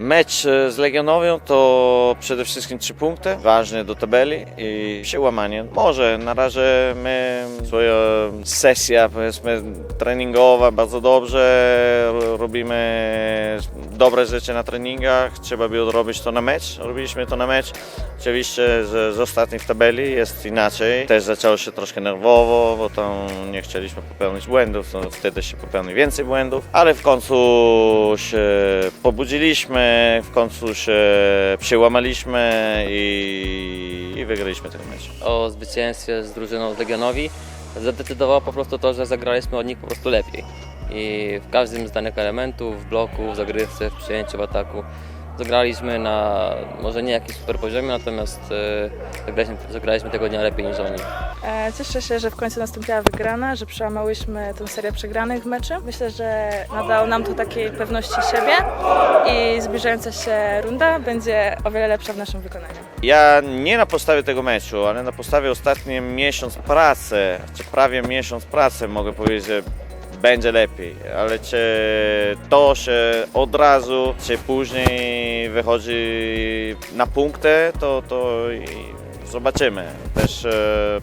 Mecz e, z Legionowią to przede wszystkim trzy punkty, ważne do tabeli i przełamanie. Może na razie my, swoja sesja powiedzmy treningowa bardzo dobrze, ro- robimy dobre rzeczy na treningach, trzeba by odrobić to na mecz, robiliśmy to na mecz. Oczywiście z, z ostatnich tabeli jest inaczej, też zaczęło się troszkę nerwowo, bo tam nie chcieliśmy popełnić błędów, wtedy się popełni więcej błędów, ale w końcu się pobudziliśmy, w końcu się przełamaliśmy i, i wygraliśmy ten mecz. o zwycięstwie z drużyną z Legionowi zadecydowało po prostu to, że zagraliśmy od nich po prostu lepiej. I w każdym z danych elementów, w bloku, w zagrywce, w przyjęciu, w ataku zagraliśmy na może nie jakimś super poziomie, natomiast e, zagraliśmy, zagraliśmy tego dnia lepiej niż oni. E, Cieszę się, że w końcu nastąpiła wygrana, że przełamałyśmy tę serię przegranych w meczy. Myślę, że nadało nam to takiej pewności siebie i zbliżająca się runda będzie o wiele lepsza w naszym wykonaniu. Ja nie na podstawie tego meczu, ale na podstawie ostatni miesiąc pracy, czy prawie miesiąc pracy mogę powiedzieć, że będzie lepiej, ale czy to się od razu, czy później wychodzi na punkty, to, to zobaczymy. Też e,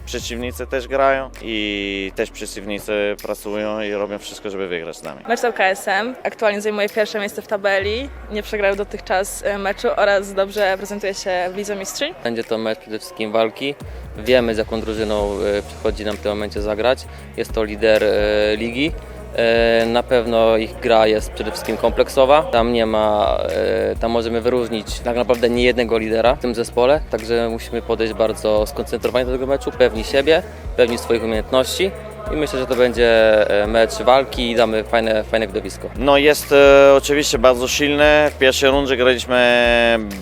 przeciwnicy też grają i też przeciwnicy pracują i robią wszystko, żeby wygrać z nami. Mecz z LKSM aktualnie zajmuje pierwsze miejsce w tabeli, nie przegrał dotychczas e, meczu oraz dobrze prezentuje się w Lidze Mistrzyń. Będzie to mecz przede wszystkim walki. Wiemy z jaką drużyną e, przychodzi nam w tym momencie zagrać. Jest to lider e, ligi. E, Na pewno ich gra jest przede wszystkim kompleksowa. Tam nie ma, e, tam możemy wyróżnić tak naprawdę nie jednego lidera w tym zespole, także musimy podejść bardzo skoncentrowani do tego meczu, pewni siebie, pewni swoich umiejętności i myślę, że to będzie e, mecz walki i damy fajne, fajne widowisko. No jest e, oczywiście bardzo silny. W pierwszej rundzie graliśmy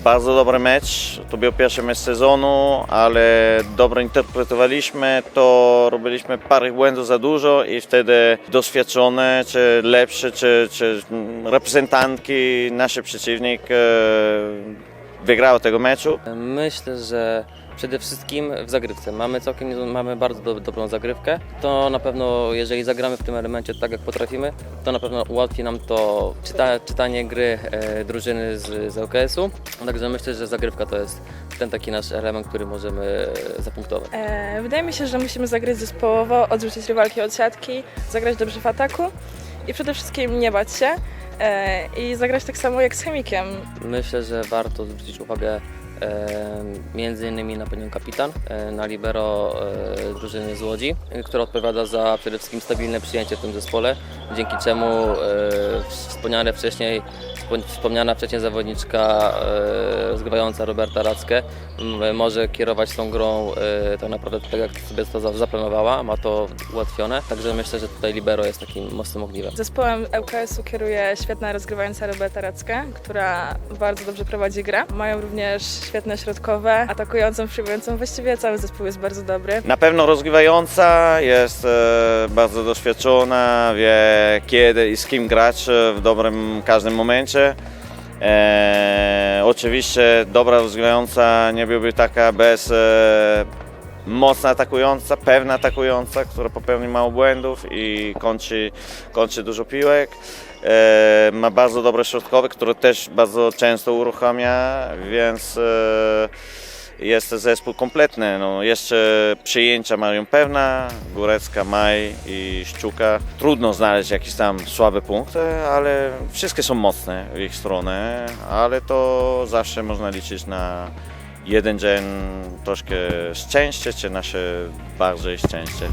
bardzo dobry mecz. To był pierwszy mecz sezonu, ale dobrze interpretowaliśmy to, robiliśmy parę błędów za dużo i wtedy doświadczone, czy lepsze, czy, czy reprezentantki, nasz przeciwnik e, wygrał tego meczu. Myślę, że przede wszystkim w zagrywce. Mamy całkiem mamy bardzo do, dobrą zagrywkę. To na pewno, jeżeli zagramy w tym elemencie tak jak potrafimy, to na pewno ułatwi nam to czyta, czytanie gry e, drużyny z, z LKS-u. Także myślę, że zagrywka to jest ten taki nasz element, który możemy e, zapunktować. E, Wydaje mi się, że musimy zagrać zespołowo, odrzucić rywalki od siatki, zagrać dobrze w ataku i przede wszystkim nie bać się e, i zagrać tak samo jak z chemikiem. Myślę, że warto zwrócić uwagę między innymi na panią kapitan, e, na libero e, drużyny z Łodzi, e, która odpowiada za przede wszystkim stabilne przyjęcie w tym zespole, dzięki czemu e, wspomniane wcześniej wspo- wspomniana wcześniej zawodniczka e, rozgrywająca Roberta Rackę może kierować tą grą e, tak naprawdę tak jak sobie to za- zaplanowała, ma to ułatwione, także myślę, że tutaj libero jest takim mocnym ogniwem. Zespołem ŁKS-u kieruje świetna rozgrywająca Roberta Racka, która bardzo dobrze prowadzi grę. Mają również świetne środkowe, atakującą, przyjmującą. Właściwie cały zespół jest bardzo dobry. Na pewno rozgrywająca, jest e, bardzo doświadczona, wie kiedy i z kim grać e, w dobrym każdym momencie. E, oczywiście dobra rozgrywająca nie byłby taka bez e, mocno atakująca, pewna atakująca, która popełni mało błędów i kończy, kończy dużo piłek. E, ma bardzo dobre środkowe, które też bardzo często uruchamia, więc e, jest zespół kompletny. No, jeszcze przyjęcia mają pewna, Górecka, Maj i Szczuka. Trudno znaleźć jakieś tam słabe punkty, ale wszystkie są mocne w ich stronę, ale to zawsze można liczyć na jeden dzień troszkę szczęście, czy nasze bardziej szczęście.